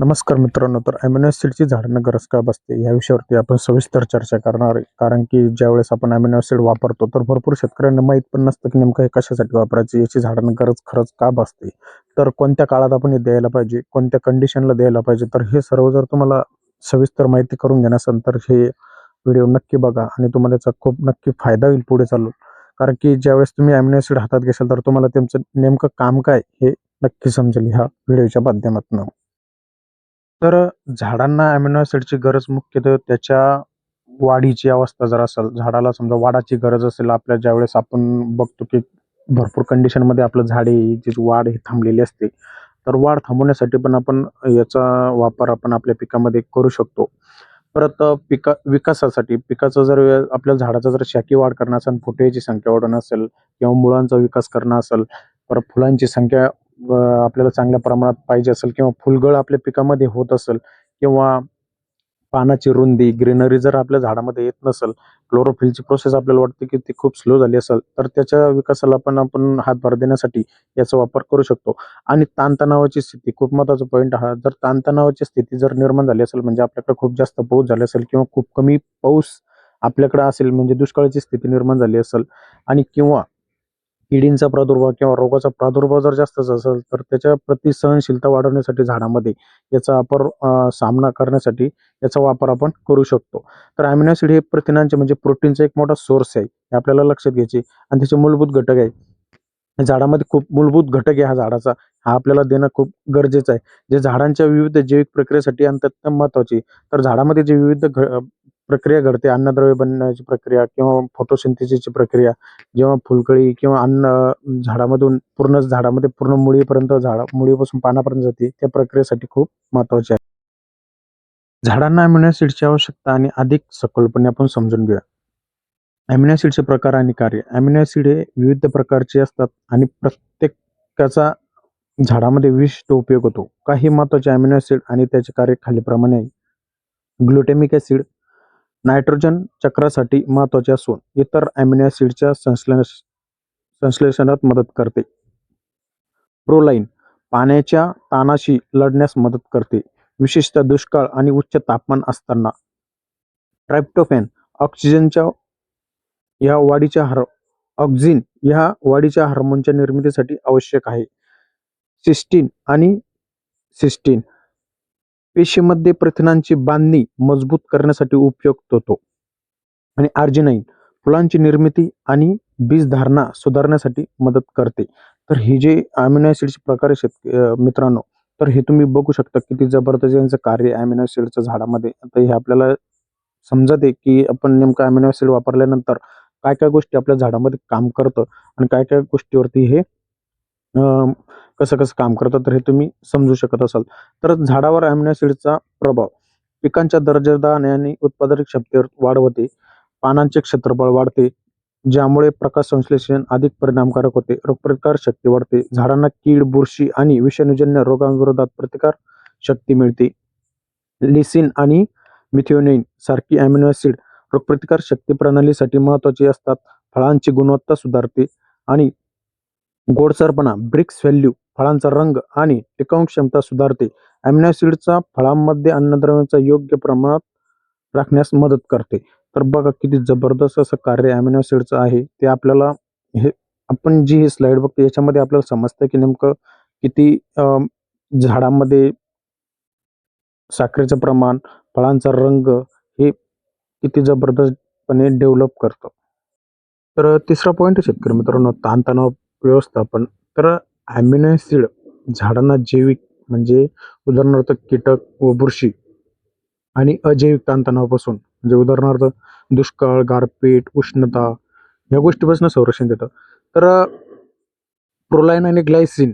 नमस्कार मित्रांनो तर अॅमिनो ॲसिडची झाडांना गरज का बसते या विषयावरती आपण सविस्तर चर्चा करणार आहे. कारण की ज्यावेळेस आपण अॅमिनो ॲसिड वापरतो तर भरपूर शेतकऱ्यांना माहीत पण नसतं की नेमकं हे कशासाठी वापरायचे याची झाडांना गरज खरंच का बसते तर कोणत्या काळात आपण हे द्यायला पाहिजे कोणत्या कंडिशनला द्यायला पाहिजे? तर हे सर्व जर तुम्हाला सविस्तर माहिती करून घेणार तर हे व्हिडिओ नक्की बघा आणि तुम्हाला याचा खूप नक्की फायदा होईल पुढे चालून. कारण की ज्यावेळेस तुम्ही अॅमिनो ॲसिड हातात घेसाल तर तुम्हाला त्यांचं नेमकं काम काय हे नक्की समजेल ह्या व्हिडिओच्या माध्यमातून. तर झाडांना अमिनो ॲसिडची गरज मुख्यतः त्याच्या वाढीची अवस्था जर असेल झाडाला समजा वाढाची गरज असेल आपल्या ज्यावेळेस आपण बघतो की भरपूर कंडिशनमध्ये आपलं झाडे जी वाढ ही थांबलेली असते. तर वाढ थांबवण्यासाठी पण आपण याचा वापर आपण आपल्या पिकामध्ये करू शकतो. परत पिका विकासासाठी पिकाचं जर आपल्या झाडाचा जर शाखी वाढ करणं असेल फुटेची संख्या वाढवणं असेल किंवा मुळांचा विकास करणं असेल परत फुलांची संख्या आपल्याला चांगल्या प्रमाणात पाहिजे असेल किंवा फुलगळ आपल्या पिकामध्ये होत असेल किंवा पानाची रुंदी ग्रीनरी जर आपल्या झाडामध्ये येत नसेल क्लोरोफिलची प्रोसेस आपल्याला वाटते की ती खूप स्लो झाली असेल तर त्याच्या विकासाला पण आपण हातभार देण्यासाठी याचा वापर करू शकतो. आणि ताणतणावाची स्थिती खूप महत्त्वाचा पॉईंट हा. जर ताणतणावाची स्थिती जर निर्माण झाली असेल म्हणजे आपल्याकडे खूप जास्त पाऊस झाला असेल किंवा खूप कमी पाऊस आपल्याकडे असेल म्हणजे दुष्काळाची स्थिती निर्माण झाली असेल आणि किंवा किडींचा प्रादुर्भाव किंवा रोगाचा प्रादुर्भाव जर जास्तच असेल तर त्याच्या प्रति सहनशीलता वाढवण्यासाठी झाडामध्ये याचा वापर सामना करण्यासाठी याचा वापर आपण करू शकतो. तर अॅमिनो ॲसिड हे प्रथिनांचे म्हणजे प्रोटीनचा एक मोठा सोर्स आहे हे आपल्याला लक्षात घ्यायचे. आणि त्याचे मूलभूत घटक आहे. झाडामध्ये खूप मूलभूत घटक आहे हा झाडाचा हा आपल्याला देणं खूप गरजेचं आहे. जे झाडांच्या विविध जैविक प्रक्रियेसाठी अत्यंत महत्वाची तर झाडामध्ये जे विविध घ- प्रक्रिया घडते. अन्नद्रव्य बनण्याची प्रक्रिया किंवा फोटोसिंथेसिसची प्रक्रिया जेव्हा फुलकळी किंवा अन्न झाडामधून पूर्ण झाडामध्ये पूर्ण मुळीपर्यंत झाड मुळीपासून पानापर्यंत जाते त्या प्रक्रियेसाठी खूप महत्त्वाचे आहे. झाडांना अमिनो आवश्यकता आणि अधिक सखोलपणे आपण समजून घेऊया. अमिनो ॲसिडचे प्रकार आणि कार्य. अमिनो ॲसिड हे विविध प्रकारचे असतात आणि प्रत्येकाचा झाडामध्ये विशिष्ट उपयोग होतो. काही महत्त्वाचे अमिनो ॲसिड आणि त्याचे कार्य खालीप्रमाणे आहे. ग्लुटेमिक ॲसिड नायट्रोजन चक्रासाठी महत्त्वाचे असून इतर अमिनो ॲसिडच्या संश्लेष संश्लेषणात मदत करते. प्रोलाइन पाण्याच्या ताणाशी लढण्यास मदत करते विशेषतः दुष्काळ आणि उच्च तापमान असताना. ट्रायप्टोफॅन ऑक्सिजनच्या या वाढीच्या हार ऑक्झिन ह्या वाढीच्या हार्मोनच्या निर्मितीसाठी आवश्यक आहे. सिस्टीन आणि सिस्टीन पेशीमध्ये प्रथिनांची बांधणी मजबूत करण्यासाठी उपयुक्त होतो. आणि आर्जिनाईन फुलांची निर्मिती आणि बीज धारणा सुधारण्यासाठी मदत करते. तर हे जे अमिनो ॲसिडचे प्रकार आहेत शेतक- मित्रांनो तर हे तुम्ही बघू शकता किती जबरदस्त यांचं कार्य अमिनो ॲसिडचं झाडामध्ये. आता हे आपल्याला समजत आहे की आपण नेमकं अमिनो ॲसिड वापरल्यानंतर काय काय गोष्टी आपल्या झाडामध्ये काम करतं आणि काय काय गोष्टीवरती हे कसं कसं काम करतं तर हे तुम्ही समजू शकत असाल. तर झाडावर अमिनो प्रभाव. पिकांच्या दर्जेदार आणि उत्पादक क्षमतेवर वाढ होते. पानांचे क्षेत्रफळ वाढते. ज्यामुळे प्रकाश संश्लेषण अधिक परिणामकारक होते. रोगप्रतिकार शक्ती वाढते. झाडांना कीड बुरशी आणि विषाणूजन्य रोगांविरोधात प्रतिकार शक्ती मिळते. लिसिन आणि मिथिओनिन सारखी अमिनो ॲसिड रोगप्रतिकार शक्ती प्रणालीसाठी महत्वाची असतात. फळांची गुणवत्ता सुधारते आणि गोडसरपणा ब्रिक्स व्हॅल्यू फळांचा रंग आणि टिकाऊ क्षमता सुधारते. अमिनो ॲसिडचा फळांमध्ये अन्नद्रव्यांचा योग्य प्रमाणात राखण्यास मदत करते. तर बघा किती जबरदस्त असं कार्य अमिनो ॲसिडचं आहे. ते आपल्याला हे आपण जी ही स्लाइड बघतो याच्यामध्ये आपल्याला समजतं की नेमकं किती झाडांमध्ये झाडामध्ये साखरेचं प्रमाण फळांचा रंग हे किती जबरदस्तपणे डेव्हलप करतं. तर तिसरा पॉईंट शेतकरी मित्रांनो ताणतणाव व्यवस्थापन. तर अमिनो ॲसिड झाडांना जैविक म्हणजे उदाहरणार्थ कीटक व बुरशी आणि अजैविक ताणतणावापासून म्हणजे उदाहरणार्थ दुष्काळ गारपीट उष्णता या गोष्टीपासून संरक्षण देतं. तर प्रोलाइन आणि ग्लायसिन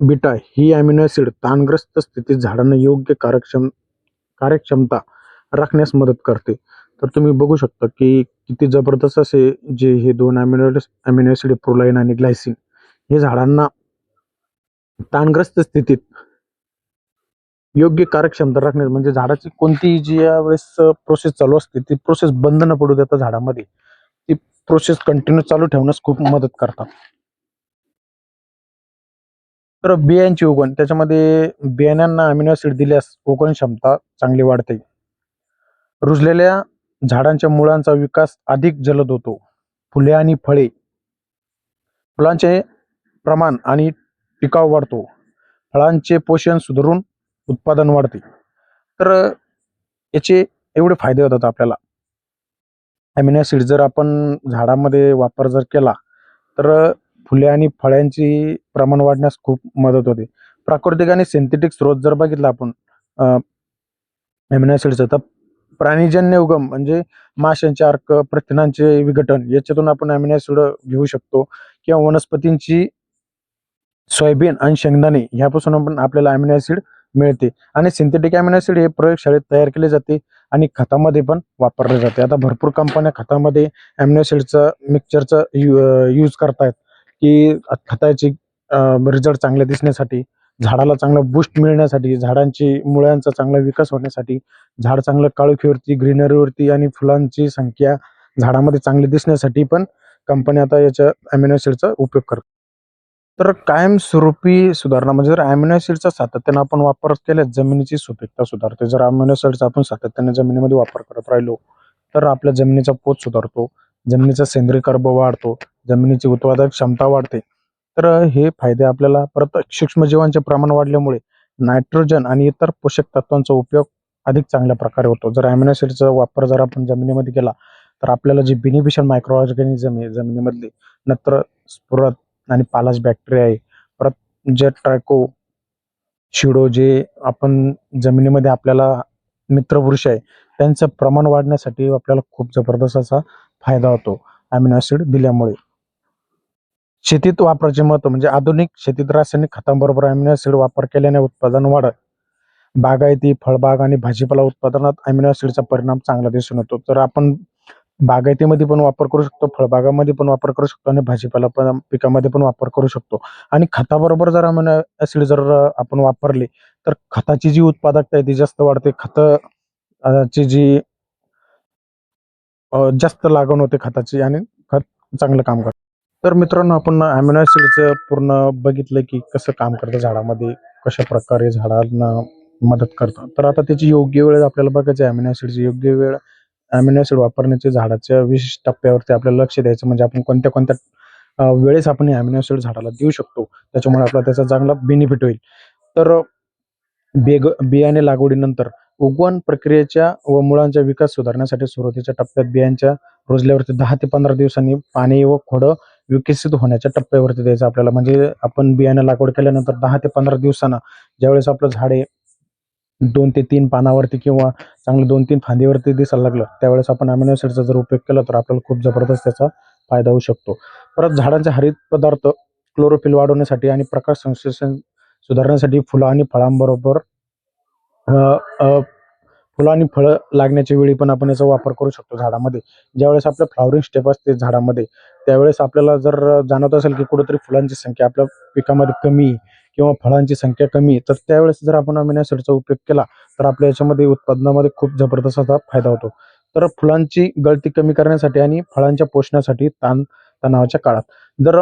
बीटा ही अमिनो ॲसिड ताणग्रस्त स्थितीत झाडांना योग्य कार्यक्षम कार्यक्षमता राखण्यास मदत करते. तर तुम्ही बघू शकता की किती जबरदस्त असे जे हे दोन अमिनो अमिनो ॲसिड प्रोलाइन आणि ग्लायसिन हे झाडांना ताणग्रस्त स्थितीत योग्य कार्यक्षमता राखणे म्हणजे झाडाची कोणतीही जी वेळेस प्रोसेस चालू असते ती प्रोसेस बंद न पडू देता झाडामध्ये ती प्रोसेस कंटिन्यू चालू ठेवण्यास खूप मदत करतात. तर बियांची उगवण त्याच्यामध्ये बियाण्यांना अमिनो ऍसिड दिल्यास उगवण क्षमता चांगली वाढते. रुजलेल्या झाडांच्या मुळांचा विकास अधिक जलद होतो. फुले आणि फळे फुलांचे प्रमाण आणि पिकाव वाढतो. फळांचे पोषण सुधारून उत्पादन वाढते. तर याचे एवढे फायदे होतात आपल्याला. ॲमिनो ॲसिड जर आपण झाडामध्ये वापर जर केला तर फुले आणि फळ्यांची प्रमाण वाढण्यास खूप मदत होते. प्राकृतिक आणि सिंथेटिक स्रोत जर बघितला आपण ॲमिनो ॲसिडचं तर प्राणीजन्य उगम म्हणजे माशांचे अर्क प्रथिनांचे विघटन याच्यातून आपण अमिनो घेऊ शकतो किंवा वनस्पतींची सोयाबीन आणि शेंगदाणे ह्यापासून पण आपल्याला अमिनो ऍसिड मिळते. आणि सिंथेटिक अमिनो ऍसिड हे प्रयोगशाळेत तयार केले जाते आणि खतामध्ये पण वापरले जाते. आता भरपूर कंपन्या खतामध्ये अमिनो ऍसिडचं मिक्सचरचं यूज करतायत की खताची रिझल्ट चांगले दिसण्यासाठी झाडाला चांगलं बूस्ट मिळण्यासाठी झाडांची मुळ्यांचा चांगला विकास होण्यासाठी झाड चांगलं काळोखीवरती ग्रीनरीवरती आणि फुलांची संख्या झाडामध्ये चांगली दिसण्यासाठी पण कंपन्या आता याच्या अमिनो ऍसिडचा उपयोग करतात तर कायमस्वरूपी सुधारणा म्हणजे जर अमिनो सातत्याने सातत्यानं आपण वापर केल्यास जमिनीची सुपीकता सुधारते. जर अमिनो आपण सातत्याने जमिनीमध्ये वापर करत राहिलो तर आपल्या जमिनीचा पोत सुधारतो जमिनीचा सेंद्रिय कर्ब वाढतो जमिनीची उत्पादक क्षमता वाढते. तर हे फायदे आपल्याला परत सूक्ष्मजीवांचे प्रमाण वाढल्यामुळे नायट्रोजन आणि इतर पोषक तत्वांचा उपयोग अधिक चांगल्या प्रकारे होतो. जर अमिनो वापर जर आपण जमिनीमध्ये केला तर आपल्याला जे बेनिफिशियल मायक्रो ऑर्गॅनिझम आहे जमिनीमधली नत्र स्फुरत आणि पालाश बॅक्टेरिया आहे. परत जे ट्रॅको शिडो जे आपण जमिनीमध्ये आपल्याला मित्रपुरुष आहे त्यांचं प्रमाण वाढण्यासाठी आपल्याला खूप जबरदस्त असा फायदा होतो. अमिनो ऍसिड दिल्यामुळे. शेतीत वापराचे महत्त्व म्हणजे आधुनिक शेतीत रासायनिक खतांबरोबर अमिनो ऍसिड वापर केल्याने उत्पादन वाढत. बागायती फळबाग आणि भाजीपाला उत्पादनात अमिनो ऍसिडचा परिणाम चांगला दिसून येतो. तर आपण बागायतीमध्ये पण वापर करू शकतो फळबागामध्ये पण वापर करू शकतो आणि भाजीपाला पण पिकामध्ये पण वापर करू शकतो. आणि खताबरोबर जर अमिनो ऍसिड जर आपण वापरले तर खताची जी उत्पादकता आहे ती जास्त वाढते. खत ची जी जास्त लागण होते खताची आणि खत चांगलं काम करतं. तर मित्रांनो आपण अमिनो ऍसिडचं पूर्ण बघितलं की कसं काम करतं झाडामध्ये कशा प्रकारे झाडांना मदत करतं. तर आता त्याची योग्य वेळ आपल्याला बघायची आहे. अमिनो ऍसिडची योग्य वेळ अमिनो ऍसिड वापरण्याचे झाडाच्या विशिष्ट टप्प्यावरती आपल्याला लक्ष द्यायचं म्हणजे आपण कोणत्या कोणत्या वेळेस आपण हे अमिनो ऍसिड झाडाला देऊ शकतो. त्याच्यामुळे आपला त्याचा चांगला बेनिफिट होईल. तर बेग बियाणे लागवडीनंतर उगवण प्रक्रियेच्या व मुळांचा विकास सुधारण्यासाठी सुरुवातीच्या टप्प्यात बियांच्या रोजल्यावरती दहा ते पंधरा दिवसांनी पाणी व खोडं विकसित होण्याच्या टप्प्यावरती द्यायचं आपल्याला. म्हणजे आपण बियाणे लागवड केल्यानंतर दहा ते पंधरा दिवसांना ज्यावेळेस आपलं झाडे दोन ते तीन पानावरती किंवा चांगलं दोन तीन फांदीवरती दिसायला लागलं त्यावेळेस आपण अमिनो जर उपयोग केला तर आपल्याला खूप जबरदस्त त्याचा फायदा होऊ शकतो. परत झाडांचे हरित पदार्थ क्लोरोफिल वाढवण्यासाठी आणि प्रकाश संश्लेषण सुधारण्यासाठी फुलं आणि फळांबरोबर फुलं आणि फळं लागण्याच्या वेळी पण आपण याचा वापर करू शकतो झाडामध्ये. ज्यावेळेस आपलं फ्लॉवरिंग स्टेप असते झाडामध्ये त्यावेळेस आपल्याला जर जाणवत असेल की कुठेतरी फुलांची संख्या आपल्या पिकामध्ये कमी किंवा फळांची संख्या कमी तर त्यावेळेस जर आपण अमिनोसिडचा उपयोग केला तर आपल्या याच्यामध्ये उत्पादनामध्ये खूप जबरदस्त असा फायदा होतो. तर फुलांची गळती कमी करण्यासाठी आणि फळांच्या पोषणासाठी ताण तणावाच्या काळात. जर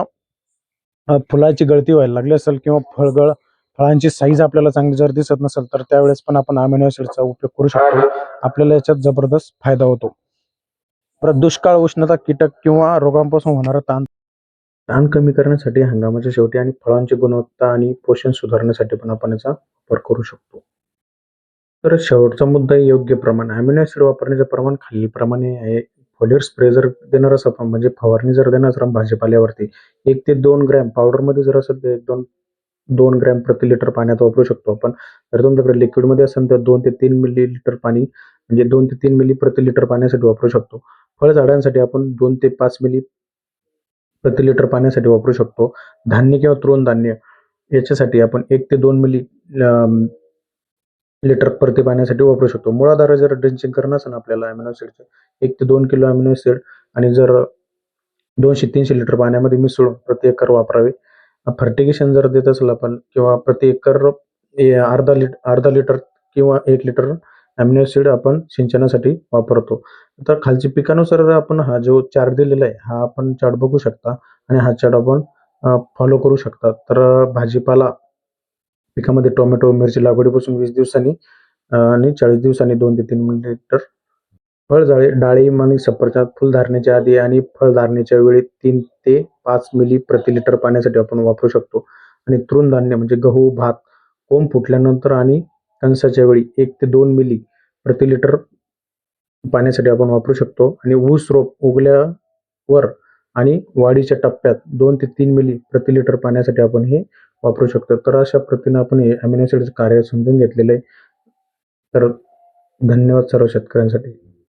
फुलाची गळती व्हायला लागली असेल किंवा फळगळ फळांची साईज आपल्याला चांगली जर दिसत नसेल तर त्यावेळेस पण आपण अमिनोसिडचा उपयोग करू शकतो. आपल्याला याच्यात जबरदस्त फायदा होतो. परत दुष्काळ उष्णता कीटक किंवा रोगांपासून होणारा ताण ताण कमी करण्यासाठी हंगामाच्या शेवटी आणि फळांची गुणवत्ता आणि पोषण सुधारण्यासाठी पण आपण याचा वापर करू शकतो. तर शेवटचा मुद्दा योग्य प्रमाण. अमिनो ऍसिड वापरण्याचे प्रमाण खालीलप्रमाणे आहे. फॉलियर स्प्रे जर देणार असं आपण म्हणजे फवारणी जर देणार असं भाजीपाल्यावरती एक ते दोन ग्रॅम पावडरमध्ये जर असेल तर एक दोन दोन ग्रॅम प्रति लिटर पाण्यात वापरू शकतो आपण. जर तुमच्याकडे लिक्विडमध्ये असेल तर दोन ते तीन मिली लिटर पाणी म्हणजे दोन ते तीन मिली प्रति लिटर पाण्यासाठी वापरू शकतो. फळझाडांसाठी आपण दोन ते पाच मिली प्रति लिटर पाण्यासाठी वापरू शकतो. धान्य किंवा तृणधान्य याच्यासाठी आपण एक ते दोन मिली लिटर प्रति पाण्यासाठी वापरू शकतो. मुळाधार जर ड्रिंचिंग करणं असेल आपल्याला अमिनो एक ते दोन किलो अमिनो आणि जर दोनशे तीनशे लिटर पाण्यामध्ये मिसळून प्रति एकर वापरावे. फर्टिगेशन जर देत असेल आपण किंवा प्रति एकर ए, अर्धा लिटर अर्धा लिटर किंवा एक लिटर ॲम्युनोसिड आपण सिंचनासाठी वापरतो. तर खालची पिकानुसार आपण हा जो चार्ट दिलेला आहे हा आपण चार्ट बघू शकता आणि हा चार्ट आपण फॉलो करू शकता. तर भाजीपाला पिकामध्ये टोमॅटो मिरची लागवडीपासून वीस दिवसांनी आणि चाळीस दिवसांनी दोन ते तीन लिटर फळझाडे डाळिंब आणि सफरचंद फुलधारणेच्या आधी आणि फळधारणेच्या वेळी तीन ते पाच मिली प्रति लिटर पाण्यासाठी आपण वापरू शकतो. आणि तृणधान्य म्हणजे गहू भात कोंब फुटल्यानंतर आणि कणसाच्या वेळी एक ते दोन मिली प्रति लिटर पाण्यासाठी आपण वापरू शकतो. आणि ऊस रोप उगल्यावर आणि वाढीच्या टप्प्यात दोन ते तीन मिली प्रति लिटर पाण्यासाठी आपण हे वापरू शकतो. तर अशा पद्धतीने आपण हे अमिनो ॲसिडचं कार्य समजून घेतलेलं आहे. तर धन्यवाद सर्व शेतकऱ्यांसाठी.